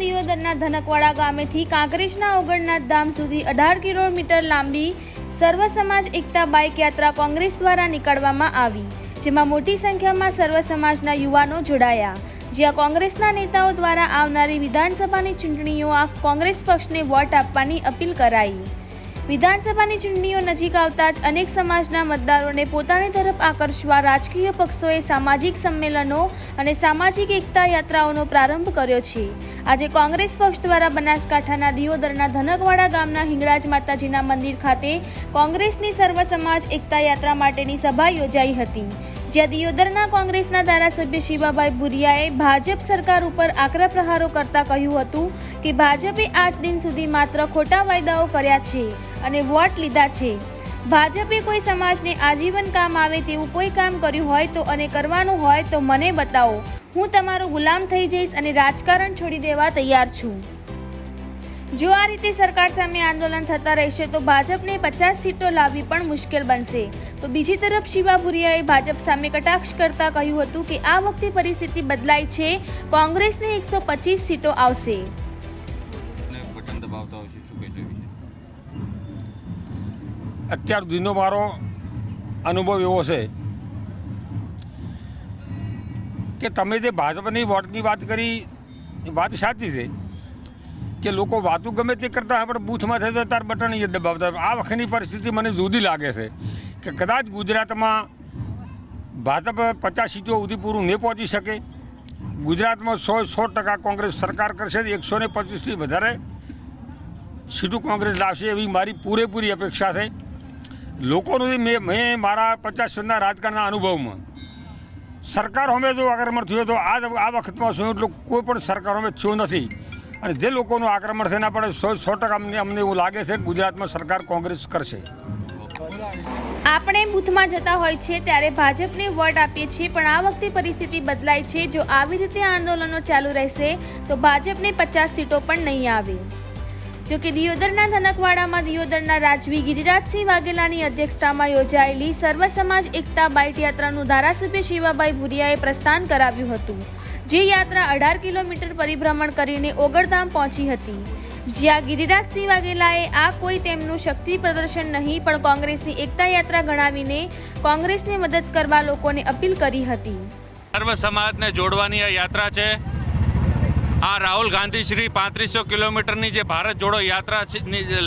દિયોદરના ધનકવાડા ગામેથી કાંકરેજના ઓગણનાથ ધામ સુધી અઢાર કિલોમીટર લાંબી સર્વ સમાજ એકતા બાઇક યાત્રા કોંગ્રેસ દ્વારા નીકળવામાં આવી, જેમાં મોટી સંખ્યામાં સર્વ સમાજના યુવાનો જોડાયા. જ્યાં કોંગ્રેસના નેતાઓ દ્વારા આવનારી વિધાનસભાની ચૂંટણીઓ આ કોંગ્રેસ પક્ષને વોટ આપવાની અપીલ કરાઈ. વિધાનસભાની ચૂંટણીઓ નજીક આવતા જ અનેક સમાજના મતદારોને પોતાની તરફ આકર્ષવા રાજકીય પક્ષોએ સામાજિક સંમેલનો અને સામાજિક એકતા યાત્રાઓનો પ્રારંભ કર્યો છે. આજે કોંગ્રેસ પક્ષ દ્વારા બનાસકાંઠાના દિયોદરના ધનકવાડા ગામના હિંગળાજ માતાજીના મંદિર ખાતે કોંગ્રેસની સર્વ સમાજ એકતા યાત્રા માટેની સભા યોજાઈ હતી, જ્યાં દિયોદરના કોંગ્રેસના ધારાસભ્ય શિવાભાઈ ભુરિયાએ ભાજપ સરકાર ઉપર આકરા પ્રહારો કરતા કહ્યું હતું કે ભાજપે આજ દિન સુધી માત્ર ખોટા વાયદાઓ કર્યા છે. અને વોટ લીધા છે. ભાજપે કોઈ સમાજને આજીવન કામ આવે તેવું કોઈ કામ કર્યું હોય તો અને કરવાનું હોય તો મને બતાવો. હું તમારો ગુલામ થઈ જઈશ અને રાજકારણ છોડી દેવા તૈયાર છું. જો આ રીતે સરકાર સામે આંદોલન થતા રહેશે તો ભાજપને પચાસ સીટો લાવવી પણ મુશ્કેલ બનશે. તો બીજી તરફ શિવા ભુરિયાએ ભાજપ સામે કટાક્ષ કરતા કહ્યું હતું કે આ વખતે પરિસ્થિતિ બદલાઈ છે. કોંગ્રેસને એકસો પચીસ સીટો આવશે અને બટન દબાવતા હોય છે શું કહેશો એ વિશે અત્યાર સુધીનો મારો અનુભવ એવો છે કે તમે જે ભાજપની વોટની વાત કરી, એ વાત સાચી છે કે લોકો વાતો ગમે તે કરતા હોય, પણ બૂથમાં થઈ જતા બટન એ દબાવતા આ વખતની પરિસ્થિતિ મને જુદી લાગે છે કે કદાચ ગુજરાતમાં ભાજપ પચાસ સીટો સુધી પૂરું નહીં પહોંચી શકે. ગુજરાતમાં સો સો ટકા કોંગ્રેસ સરકાર કરશે એકસો ને પચીસથી વધારે સીટો કોંગ્રેસ લાવશે એવી મારી પૂરેપૂરી અપેક્ષા છે. લોકોનું મેં મારા પચાસ વર્ષના રાજકારણના અનુભવમાં. સરકાર અમે જો આક્રમણ થયું તો આ આ વખતમાં શું એટલું કોઈ પણ સરકાર અમે થયું નથી. અને જે લોકોનું આક્રમણ છે એના પણ સો સો ટકા અમને અમને એવું લાગે છે ગુજરાતમાં સરકાર કોંગ્રેસ કરશે. આપણે બૂથમાં જતા હોય છે ત્યારે ભાજપને વોટ આપીએ છીએ, પણ આ વખતે પરિસ્થિતિ બદલાય છે. જો આવી રીતે આંદોલનો ચાલુ રહેશે, તો ભાજપને પચાસ સીટો પણ નહીં આવે. જો કે દિયોદરના ધનકવાડામાં દિયોદરના રાજવી ગિરિરાજસિંહ વાઘેલાની અધ્યક્ષતામાં યોજાયેલી સર્વ સમાજ એકતા બાઇટ યાત્રાનું ધારાસભ્ય શિવાભાઈ ભુરિયાએ પ્રસ્થાન કરાવ્યું હતું. જે યાત્રા અઢાર કિલોમીટર પરિભ્રમણ કરીને ઓગળધામ પહોંચી હતી. જ્યાં ગિરિરાજસિંહ વાઘેલાએ આ કોઈ તેમનું શક્તિ પ્રદર્શન નહીં, પણ કોંગ્રેસની એકતા યાત્રા ગણાવીને કોંગ્રેસને મદદ કરવા લોકોને અપીલ કરી હતી. સર્વ સમાજને જોડવાની આ યાત્રા છે. આ રાહુલ ગાંધી શ્રી પાંત્રીસો કિલોમીટરની જે ભારત જોડો યાત્રા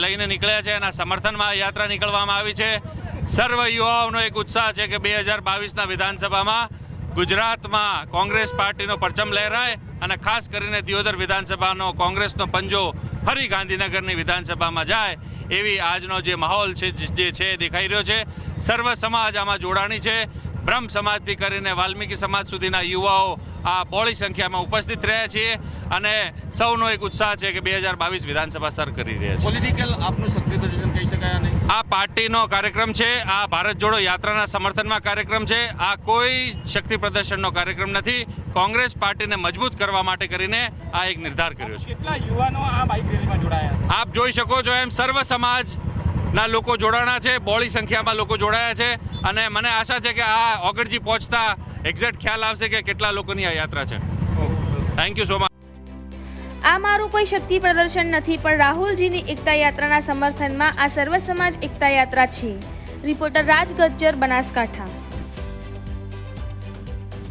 લઈને નીકળ્યા છે, એના સમર્થનમાં આ યાત્રા નીકળવામાં આવી છે. સર્વ યુવાઓનો એક ઉત્સાહ છે કે બે હજાર બાવીસના વિધાનસભામાં ગુજરાતમાં કોંગ્રેસ પાર્ટીનો પરચમ લહેરાય અને ખાસ કરીને દિયોદર વિધાનસભાનો કોંગ્રેસનો પંજો ફરી ગાંધીનગરની વિધાનસભામાં જાય એવી આજનો જે માહોલ છે, જે છે, દેખાઈ રહ્યો છે. સર્વ સમાજ આમાં જોડાણી છે. બ્રહ્મ સમાજથી કરીને વાલ્મીકી સમાજ સુધીના યુવાઓ આ બહોળી સંખ્યામાં ઉપસ્થિત રહ્યા છીએ અને સૌનો એક ઉત્સાહ છે કે બે હજાર બાવીસ વિધાનસભા સર કરી રહ્યા છે. પોલિટિકલ આપનું સક્રિય પ્રદર્શન કહી શકાય નહીં આ પાર્ટીનો કાર્યક્રમ છે આ ભારત જોડો યાત્રાના સમર્થનમાં કાર્યક્રમ છે આ કોઈ શક્તિ પ્રદર્શનનો કાર્યક્રમ નથી. કોંગ્રેસ પાર્ટીને મજબૂત કરવા માટે કરીને આ એક નિર્ધાર કર્યો છે. કેટલા યુવાનો આ બાઇક રેલીમાં જોડાયા છે? આપ જોઈ શકો છો એમ સર્વ સમાજના લોકો જોડાણા છે, બોળી સંખ્યામાં લોકો જોડાયા છે અને મને આશા છે કે આ ઓગળજી પહોંચતા એક્ઝેક્ટ ખ્યાલ આવશે કે કેટલા લોકોની આ યાત્રા છે. થેન્ક યુ સો મચ આ મારું કોઈ શક્તિ પ્રદર્શન નથી, પણ રાહુલજીની એકતા યાત્રાના સમર્થનમાં આ સર્વ સમાજ એકતા યાત્રા છે. રિપોર્ટર રાજ ગજ્જર બનાસકાંઠા.